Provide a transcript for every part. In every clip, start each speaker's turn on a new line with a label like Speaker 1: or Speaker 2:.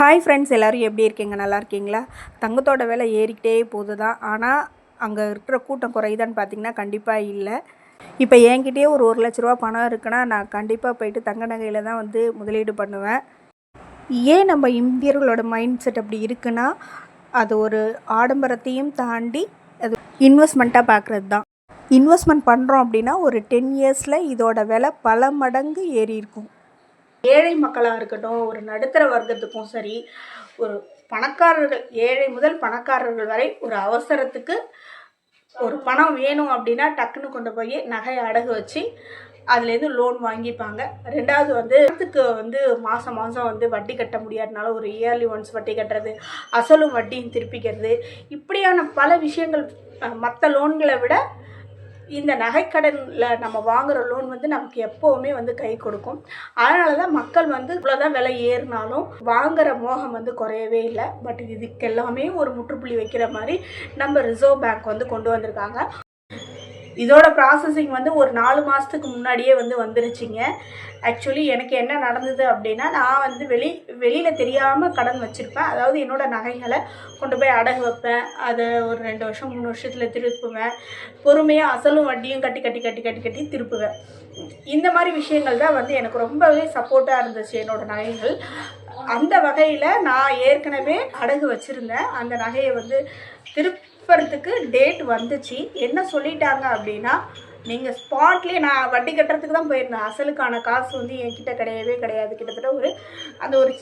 Speaker 1: hi friends எல்லோரும் எப்படி இருக்கீங்க நல்லா இருக்கீங்களா தங்கத்தோட வேலை ஏறிக்கிட்டே போகுது தான் ஆனால் அங்கே இருக்கிற கூட்டம் குறையுதான்னு பார்த்தீங்கன்னா கண்டிப்பாக இல்லை இப்போ என்கிட்டயே ஒரு ஒரு லட்ச ரூபா பணம் இருக்குன்னா நான் கண்டிப்பாக போயிட்டு தங்க நகையில் தான் வந்து முதலீடு பண்ணுவேன் ஏன் நம்ம இந்தியர்களோட மைண்ட் செட் அப்படி இருக்குன்னா அது ஒரு ஆடம்பரத்தையும் தாண்டி அது இன்வெஸ்ட்மெண்ட்டாக பார்க்குறது தான் இன்வெஸ்ட்மெண்ட் பண்ணுறோம் அப்படின்னா ஒரு டென் இயர்ஸில் இதோட விலை பல மடங்கு ஏறி இருக்கும் ஏழை மக்களாக இருக்கட்டும் ஒரு நடுத்தர வர்க்கத்துக்கும் சரி ஒரு பணக்காரர்கள் ஏழை முதல் பணக்காரர்கள் வரை ஒரு அவசரத்துக்கு ஒரு பணம் வேணும் அப்படின்னா டக்குன்னு கொண்டு போய் நகையை அடகு வச்சு அதுலேருந்து லோன் வாங்கிப்பாங்க ரெண்டாவது வந்து பணத்துக்கு வந்து மாதம் மாதம் வந்து வட்டி கட்ட முடியாதனால ஒரு இயர்லி ஒன்ஸ் வட்டி கட்டுறது அசலும் வட்டியும் திருப்பிக்கிறது இப்படியான பல விஷயங்கள் மற்ற லோன்களை விட இந்த நகைக்கடனில் நம்ம வாங்குகிற லோன் வந்து நமக்கு எப்போவுமே வந்து கை கொடுக்கும் அதனால தான் மக்கள் வந்து இவ்வளோதான் விலை ஏறினாலும் வாங்குகிற மோகம் வந்து குறையவே இல்லை பட் இதுக்கெல்லாமே ஒரு முற்றுப்புள்ளி வைக்கிற மாதிரி நம்ம ரிசர்வ் பேங்க் வந்து கொண்டு வந்திருக்காங்க இதோட ப்ராசஸிங் வந்து ஒரு நாலு மாதத்துக்கு முன்னாடியே வந்து வந்துருச்சுங்க ஆக்சுவலி எனக்கு என்ன நடந்தது அப்படின்னா நான் வந்து வெளி வெளியில் தெரியாமல் கடன் வச்சுருப்பேன் அதாவது என்னோடய நகைகளை கொண்டு போய் அடகு வைப்பேன் அதை ஒரு ரெண்டு வருஷம் மூணு வருஷத்தில் திருப்புவேன் பொறுமையாக அசலும் வட்டியும் கட்டி கட்டி கட்டி கட்டி கட்டி திருப்புவேன் இந்த மாதிரி விஷயங்கள் தான் வந்து எனக்கு ரொம்பவே சப்போர்ட்டாக இருந்துச்சு என்னோடய நகைகள் அந்த வகையில் நான் ஏற்கனவே அடகு வச்சுருந்தேன் அந்த நகையை வந்து திருப் பண்ணுறதுக்கு டேட் வந்துச்சு என்ன சொல்லிட்டாங்க அப்படின்னா நீங்கள் ஸ்பாட்லேயே நான் வட்டி கட்டுறதுக்கு தான் போயிருந்தேன் அசலுக்கான காசு வந்து என்கிட்ட கிடையவே கிடையாது கிட்டத்தட்ட ஒரு அந்த ஒரு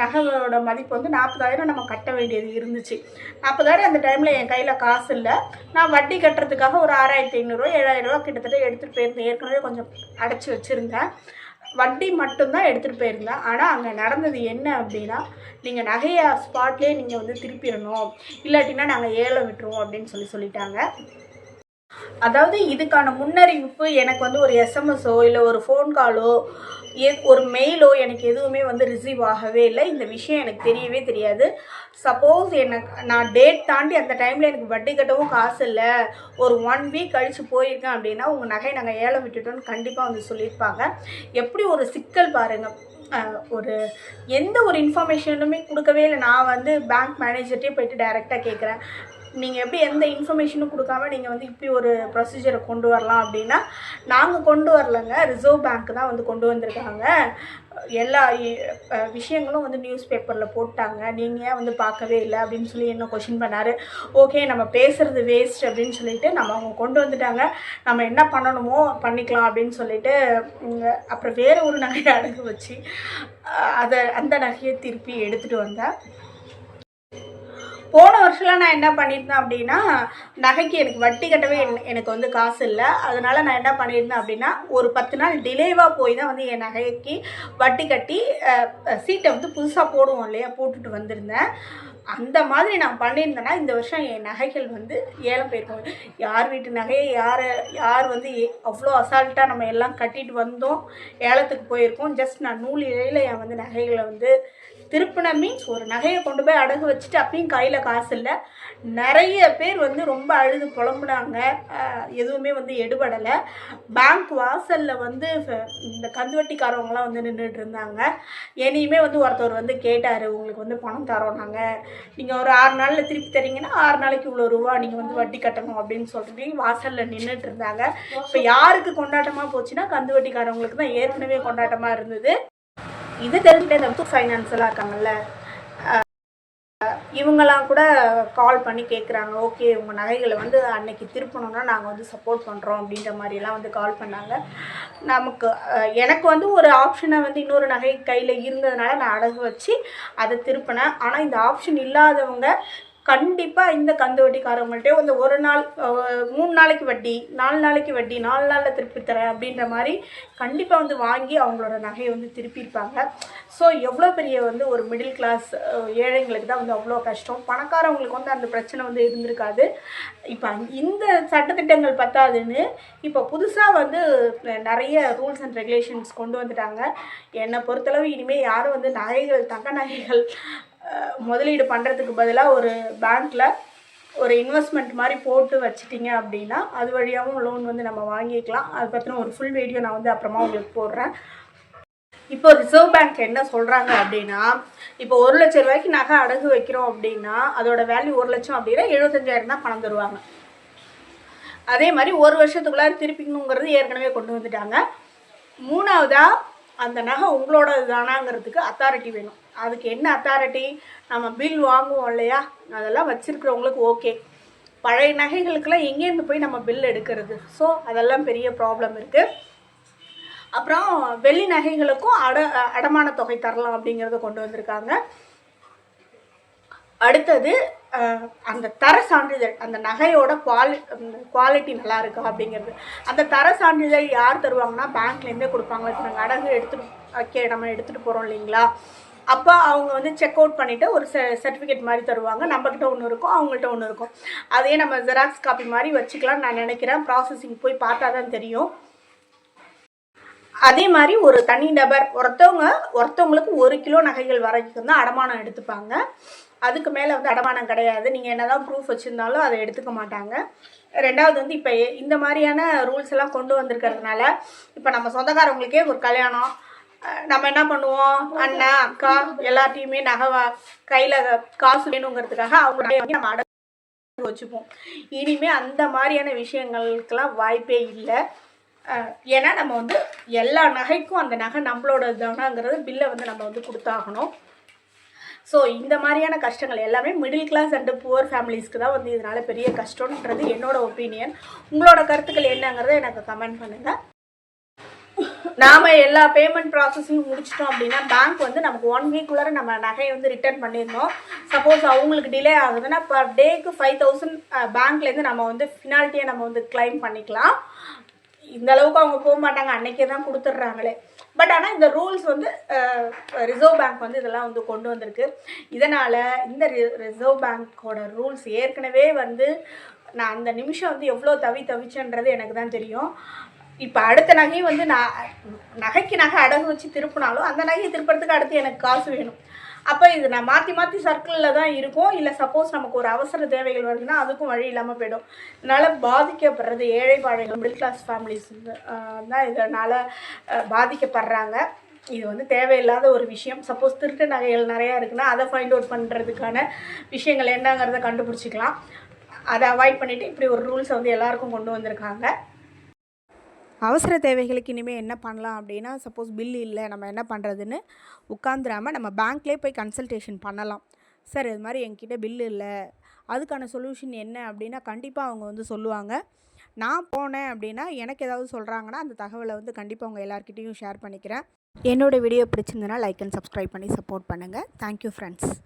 Speaker 1: நகையோட மதிப்பு வந்து நாற்பதாயிரம் நம்ம கட்ட வேண்டியது இருந்துச்சு நாற்பதாயிரம் அந்த டைமில் என் கையில் காசு இல்லை நான் வட்டி கட்டுறதுக்காக ஒரு ஆறாயிரத்தி ஐநூறுரூவா ஏழாயிரரூவா கிட்டத்தட்ட எடுத்துகிட்டு போயிருந்தேன் ஏற்கனவே கொஞ்சம் அடைச்சி வச்சுருந்தேன் வட்டி மட்டும்தான் எடுத்துகிட்டு போயிருந்தேன் ஆனால் அங்கே நடந்தது என்ன அப்படின்னா நீங்கள் நகையை ஸ்பாட்லேயே நீங்கள் வந்து திருப்பிடணும் இல்லாட்டினா நாங்கள் ஏழை விட்டுருவோம் அப்படின்னு சொல்லி சொல்லிட்டாங்க அதாவது இதுக்கான முன்னறிவிப்பு எனக்கு வந்து ஒரு எஸ்எம்எஸோ இல்லை ஒரு ஃபோன் காலோ எ ஒரு மெயிலோ எனக்கு எதுவுமே வந்து ரிசீவ் ஆகவே இல்லை இந்த விஷயம் எனக்கு தெரியவே தெரியாது சப்போஸ் எனக்கு நான் டேட் தாண்டி அந்த டைமில் எனக்கு வட்டி கட்டவும் காசு இல்லை ஒரு ஒன் வீக் கழித்து போயிருக்கேன் அப்படின்னா உங்கள் நகை நாங்கள் ஏழை விட்டுட்டோம்னு கண்டிப்பாக வந்து சொல்லியிருப்பாங்க எப்படி ஒரு சிக்கல் பாருங்கள் ஒரு எந்த ஒரு இன்ஃபர்மேஷனுமே கொடுக்கவே இல்லை நான் வந்து பேங்க் மேனேஜர்கிட்டே போயிட்டு டைரெக்டாக கேட்குறேன் நீங்கள் எப்படி எந்த இன்ஃபர்மேஷனும் கொடுக்காம நீங்கள் வந்து இப்படி ஒரு ப்ரொசீஜரை கொண்டு வரலாம் அப்படின்னா நாங்கள் கொண்டு வரலங்க ரிசர்வ் பேங்க் தான் வந்து கொண்டு வந்திருக்காங்க எல்லா விஷயங்களும் வந்து நியூஸ் பேப்பரில் போட்டாங்க நீங்கள் ஏன் வந்து பார்க்கவே இல்லை அப்படின்னு சொல்லி என்ன கொஷின் பண்ணார் ஓகே நம்ம பேசுகிறது வேஸ்ட் அப்படின்னு சொல்லிட்டு நம்ம அவங்க கொண்டு வந்துட்டாங்க நம்ம என்ன பண்ணணுமோ பண்ணிக்கலாம் அப்படின்னு சொல்லிட்டு அப்புறம் வேறு ஒரு நகையை அடகு வச்சு அதை அந்த நகையை திருப்பி எடுத்துகிட்டு வந்தேன் வருஷம்லாம் நான் என்ன பண்ணியிருந்தேன் அப்படின்னா நகைக்கு எனக்கு வட்டி கட்டவே எனக்கு வந்து காசு இல்லை அதனால் நான் என்ன பண்ணியிருந்தேன் அப்படின்னா ஒரு பத்து நாள் டிலேவாக போய் தான் வந்து என் நகைக்கு வட்டி கட்டி சீட்டை வந்து புதுசாக போடுவோம் இல்லையா போட்டுட்டு வந்திருந்தேன் அந்த மாதிரி நான் பண்ணியிருந்தேன்னா இந்த வருஷம் என் நகைகள் வந்து ஏலம் போயிருக்கோம் யார் வீட்டு நகையை யார் யார் வந்து அவ்வளோ அசால்ட்டாக நம்ம எல்லாம் கட்டிட்டு வந்தோம் ஏலத்துக்கு போயிருக்கோம் ஜஸ்ட் நான் நூல் இழையில் என் வந்து நகைகளை வந்து திருப்பின மீன்ஸ் ஒரு நகையை கொண்டு போய் அடகு வச்சுட்டு அப்பயும் கையில் காசு இல்லை அதில் நிறைய பேர் வந்து ரொம்ப அழுது புலம்புனாங்க எதுவுமே வந்து எடுபடலை பேங்க் வாசலில் வந்து இந்த கந்துவட்டிக்காரவங்களாம் வந்து நின்றுட்டு இருந்தாங்க இனியுமே வந்து ஒருத்தவர் வந்து கேட்டார் உங்களுக்கு வந்து பணம் தரோம் நாங்கள் நீங்கள் ஒரு ஆறு நாளில் திருப்பி தரீங்கன்னா ஆறு நாளைக்கு இவ்வளோ ரூபா நீங்கள் வந்து வட்டி கட்டணும் அப்படின்னு சொல்லிட்டு வாசலில் நின்றுட்டு இருந்தாங்க இப்போ யாருக்கு கொண்டாட்டமாக போச்சுன்னா கந்துவட்டிக்காரவங்களுக்கு தான் ஏற்கனவே கொண்டாட்டமாக இருந்தது இது தெரிஞ்சுட்டு இந்த ஃபைனான்சியலாக இருக்காங்கல்ல இவங்கெல்லாம் கூட கால் பண்ணி கேட்குறாங்க ஓகே உங்கள் நகைகளை வந்து அன்னைக்கு திருப்பணும்னா நாங்கள் வந்து சப்போர்ட் பண்ணுறோம் அப்படின்ற மாதிரிலாம் வந்து கால் பண்ணாங்க நமக்கு எனக்கு வந்து ஒரு ஆப்ஷனை வந்து இன்னொரு நகை கையில் இருந்ததுனால நான் அடகு வச்சு அதை திருப்பினேன் ஆனால் இந்த ஆப்ஷன் இல்லாதவங்க கண்டிப்பாக இந்த கந்து வட்டிக்காரவங்கள்ட்டே வந்து ஒரு நாள் மூணு நாளைக்கு வட்டி நாலு நாளைக்கு வட்டி நாலு நாளில் திருப்பி தரேன் அப்படின்ற மாதிரி கண்டிப்பாக வந்து வாங்கி அவங்களோட நகையை வந்து திருப்பியிருப்பாங்க ஸோ எவ்வளோ பெரிய வந்து ஒரு மிடில் கிளாஸ் ஏழைங்களுக்கு தான் வந்து அவ்வளோ கஷ்டம் பணக்காரவங்களுக்கு வந்து அந்த பிரச்சனை வந்து இருந்திருக்காது இப்போ இந்த சட்டத்திட்டங்கள் பத்தாதுன்னு இப்போ புதுசாக வந்து நிறைய ரூல்ஸ் அண்ட் ரெகுலேஷன்ஸ் கொண்டு வந்துட்டாங்க என்னை பொறுத்தளவு இனிமேல் யாரும் வந்து நகைகள் தங்க நகைகள் முதலீடு பண்ணுறதுக்கு பதிலாக ஒரு பேங்க்கில் ஒரு இன்வெஸ்ட்மெண்ட் மாதிரி போட்டு வச்சிட்டிங்க அப்படின்னா அது வழியாகவும் லோன் வந்து நம்ம வாங்கிக்கலாம் அது பற்றின ஒரு ஃபுல் வீடியோ நான் வந்து அப்புறமா உங்களுக்கு போடுறேன் இப்போ ரிசர்வ் பேங்க் என்ன சொல்கிறாங்க அப்படின்னா இப்போ ஒரு லட்ச ரூபாய்க்கு நகை அடகு வைக்கிறோம் அப்படின்னா அதோட வேல்யூ ஒரு லட்சம் அப்படின்னா எழுபத்தஞ்சாயிரம் தான் பணம் தருவாங்க அதே மாதிரி ஒரு வருஷத்துக்குள்ளார திருப்பிக்கணுங்கிறது ஏற்கனவே கொண்டு வந்துட்டாங்க மூணாவதாக அந்த நகை உங்களோட தானாங்கிறதுக்கு அத்தாரிட்டி வேணும் அதுக்கு என்ன அத்தாரிட்டி நம்ம பில் வாங்குவோம் இல்லையா அதெல்லாம் வச்சுருக்கிறவங்களுக்கு ஓகே பழைய நகைகளுக்கெல்லாம் எங்கேருந்து போய் நம்ம பில் எடுக்கிறது ஸோ அதெல்லாம் பெரிய ப்ராப்ளம் இருக்குது அப்புறம் வெள்ளி நகைகளுக்கும் அட அடமான தொகை தரலாம் அப்படிங்கிறத கொண்டு வந்திருக்காங்க அடுத்தது அந்த தர சான்றிதழ் அந்த நகையோட குவாலி குவாலிட்டி நல்லா இருக்கா அப்படிங்கிறது அந்த தர சான்றிதழ் யார் தருவாங்கன்னா பேங்க்லேருந்தே கொடுப்பாங்க இப்போ நாங்கள் அடகு எடுத்துகிட்டு ஓகே நம்ம எடுத்துகிட்டு போகிறோம் இல்லைங்களா அப்போ அவங்க வந்து செக் அவுட் பண்ணிவிட்டு ஒரு சர்டிஃபிகேட் மாதிரி தருவாங்க நம்மக்கிட்ட ஒன்று இருக்கும் அவங்கள்ட்ட ஒன்று இருக்கும் அதே நம்ம ஜெராக்ஸ் காப்பி மாதிரி வச்சுக்கலாம்னு நான் நினைக்கிறேன் ப்ராசஸிங் போய் பார்த்தா தான் தெரியும் அதே மாதிரி ஒரு தனி நபர் ஒருத்தவங்க ஒருத்தவங்களுக்கு ஒரு கிலோ நகைகள் வரைக்கும் தான் அடமானம் எடுத்துப்பாங்க அதுக்கு மேலே வந்து அடமானம் கிடையாது நீங்கள் என்னதான் ப்ரூஃப் வச்சுருந்தாலும் அதை எடுத்துக்க மாட்டாங்க ரெண்டாவது வந்து இப்போ இந்த மாதிரியான ரூல்ஸ் எல்லாம் கொண்டு வந்திருக்கிறதுனால இப்போ நம்ம சொந்தக்காரவங்களுக்கே ஒரு கல்யாணம் நம்ம என்ன பண்ணுவோம் அண்ணன் அக்கா எல்லாத்தையுமே நகை கையில் காசு வேணுங்கிறதுக்காக அவங்க நம்ம அடை வச்சுப்போம் இனிமே அந்த மாதிரியான விஷயங்களுக்கெல்லாம் வாய்ப்பே இல்லை ஏன்னா நம்ம வந்து எல்லா நகைக்கும் அந்த நகை நம்மளோட தானாங்கிறது பில்லை வந்து நம்ம வந்து கொடுத்தாகணும் ஸோ இந்த மாதிரியான கஷ்டங்கள் எல்லாமே மிடில் கிளாஸ் அண்டு புவர் ஃபேமிலிஸ்க்கு தான் வந்து இதனால் பெரிய கஷ்டன்றது என்னோட ஒப்பீனியன் உங்களோட கருத்துக்கள் என்னங்கிறத எனக்கு கமெண்ட் பண்ணுங்கள் நாம எல்லா பேமெண்ட் ப்ராசஸையும் முடிச்சிட்டோம் அப்படின்னா பேங்க் வந்து நமக்கு ஒன் உள்ள நம்ம நகையை வந்து ரிட்டர்ன் பண்ணியிருந்தோம் சப்போஸ் அவங்களுக்கு டிலே ஆகுதுன்னா பர் டேக்கு ஃபைவ் தௌசண்ட் பேங்க்லேருந்து நம்ம வந்து ஃபினால்ட்டியை நம்ம வந்து கிளைம் பண்ணிக்கலாம் இந்த அளவுக்கு அவங்க போக மாட்டாங்க அன்னைக்கே தான் கொடுத்துட்றாங்களே பட் ஆனால் இந்த ரூல்ஸ் வந்து ரிசர்வ் பேங்க் வந்து இதெல்லாம் வந்து கொண்டு வந்திருக்கு இதனால் இந்த ரிசர்வ் பேங்க்கோட ரூல்ஸ் ஏற்கனவே வந்து நான் அந்த நிமிஷம் வந்து எவ்வளோ தவி தவிச்சேன்றது எனக்கு தான் தெரியும் இப்போ அடுத்த நகையும் வந்து நான் நகைக்கு நகை அடகு வச்சு திருப்பினாலும் அந்த நகையை திருப்புறதுக்கு அடுத்து எனக்கு காசு வேணும் அப்போ இது நான் மாற்றி மாற்றி சர்க்கிளில் தான் இருக்கும் இல்லை சப்போஸ் நமக்கு ஒரு அவசர தேவைகள் வருதுன்னா அதுக்கும் வழி இல்லாமல் போயிடும் இதனால் பாதிக்கப்படுறது ஏழை பாழைகள் மிடில் கிளாஸ் ஃபேமிலிஸ் தான் இதனால் பாதிக்கப்படுறாங்க இது வந்து தேவையில்லாத ஒரு விஷயம் சப்போஸ் திருட்டு நகைகள் நிறையா இருக்குன்னா அதை ஃபைண்ட் அவுட் பண்ணுறதுக்கான விஷயங்கள் என்னங்கிறத கண்டுபிடிச்சிக்கலாம் அதை அவாய்ட் பண்ணிவிட்டு இப்படி ஒரு ரூல்ஸை வந்து எல்லாருக்கும் கொண்டு வந்திருக்காங்க அவசர தேவைகளுக்கு இனிமேல் என்ன பண்ணலாம் அப்படின்னா சப்போஸ் பில் இல்லை நம்ம என்ன பண்ணுறதுன்னு உட்காந்துராமல் நம்ம பேங்க்லேயே போய் கன்சல்டேஷன் பண்ணலாம் சார் இது மாதிரி என்கிட்ட பில் இல்லை அதுக்கான சொல்யூஷன் என்ன அப்படின்னா கண்டிப்பாக அவங்க வந்து சொல்லுவாங்க நான் போனேன் அப்படின்னா எனக்கு ஏதாவது சொல்கிறாங்கன்னா அந்த தகவலை வந்து கண்டிப்பாக அவங்க எல்லாருக்கிட்டேயும் ஷேர் பண்ணிக்கிறேன் என்னோடய வீடியோ பிடிச்சிருந்தனா லைக் அண்ட் சப்ஸ்கிரைப் பண்ணி சப்போர்ட் பண்ணுங்கள் தேங்க்யூ ஃப்ரெண்ட்ஸ்